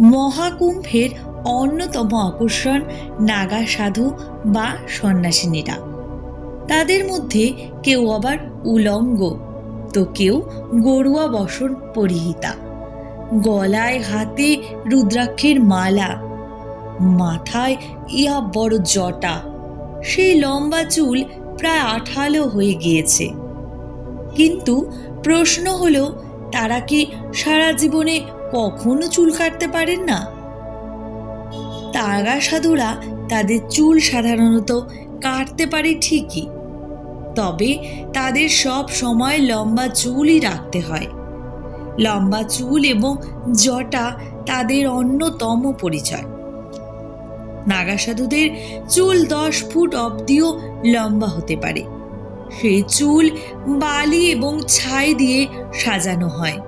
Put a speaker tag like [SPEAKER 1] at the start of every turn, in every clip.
[SPEAKER 1] মহাকুম্ভের অন্যতম আকর্ষণ নাগা সাধু বা সন্ন্যাসিনীরা। তাদের মধ্যে কেউ আবার উলঙ্গ, তো কেউ গরুয়া বসন পরিহিতা। গলায় হাতে রুদ্রাক্ষের মালা, মাথায় ইয়া বড় জটা। সেই লম্বা চুল প্রায় আঠালো হয়ে গিয়েছে। কিন্তু প্রশ্ন হলো, তারা কি সারা জীবনে কখনো চুল কাটতে পারেন না। তারা সাধুরা তাদের চুল সাধারণত কাটতে পারে ঠিকই, তবে তাদের সব সময় লম্বা চুলই রাখতে হয়। লম্বা চুল এবং জটা তাদের অন্যতম পরিচয়। নাগা সাধুদের চুল দশ ফুট অবধিও লম্বা হতে পারে। সেই চুল বালি এবং ছাই দিয়ে সাজানো হয়।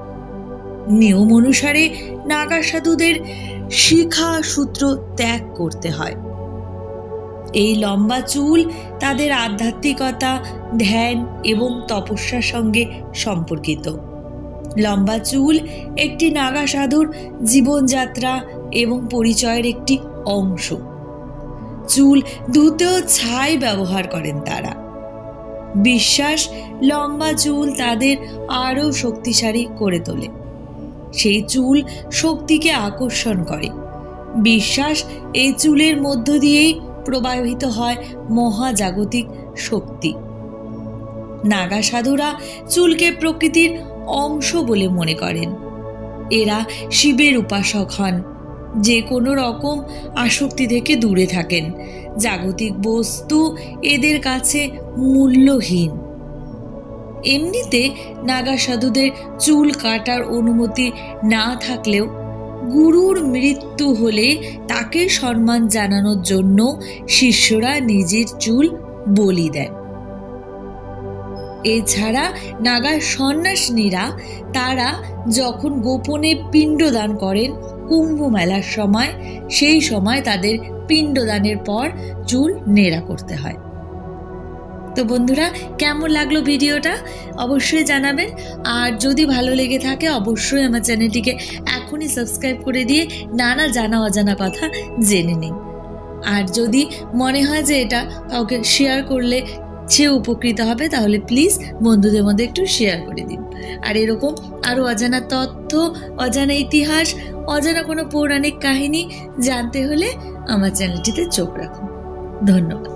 [SPEAKER 1] নিয়ম অনুসারে নাগা সাধুদের শিখা সূত্র ত্যাগ করতে হয়। এই লম্বা চুল তাদের আধ্যাত্মিকতা, ধ্যান এবং তপস্যার সঙ্গে সম্পর্কিত। লম্বা চুল একটি নাগা সাধুর জীবনযাত্রা এবং পরিচয়ের একটি অংশ। চুল ধুতেও ছাই ব্যবহার করেন তারা। বিশ্বাস লম্বা চুল তাদের আরও শক্তিশালী করে তোলে। সেই চুল শক্তিকে আকর্ষণ করে। বিশ্বাস এই চুলের মধ্য দিয়েই প্রবাহিত হয় মহাজাগতিক শক্তি। নাগা সাধুরা চুলকে প্রকৃতির অংশ বলে মনে করেন। এরা শিবের উপাসক হন। যে কোনো রকম আসক্তি থেকে দূরে থাকেন। জাগতিক বস্তু এদের কাছে মূল্যহীন। এমনিতে নাগা সাধুদের চুল কাটার অনুমতি না থাকলেও গুরুর মৃত্যু হলে তাকে সম্মান জানানোর জন্য শিষ্যরা নিজের চুল বলি দেন। এছাড়া নাগা সন্ন্যাসিনীরা তারা যখন গোপনে পিণ্ডদান করেন কুম্ভ মেলার সময়, সেই সময় তাদের পিণ্ডদানের পর চুল নেড়া করতে হয়। তো বন্ধুরা, কেমন লাগল ভিডিওটা? অবশ্যই জানাবেন। আর যদি ভালো লেগে থাকে, অবশ্যই আমার চ্যানেলটিকে এখনই সাবস্ক্রাইব করে দিয়ে নানা জানা অজানা কথা জেনে নিন। আর যদি মনে হয় যে এটা কাউকে শেয়ার করলে সে উপকৃত হবে, তাহলে প্লিজ বন্ধুদের মধ্যে একটু শেয়ার করে দিন। আর এরকম আরও অজানা তথ্য, অজানা ইতিহাস, অজানা কোনো পৌরাণিক কাহিনী জানতে হলে আমার চ্যানেলটিতে চোখ রাখুন। ধন্যবাদ।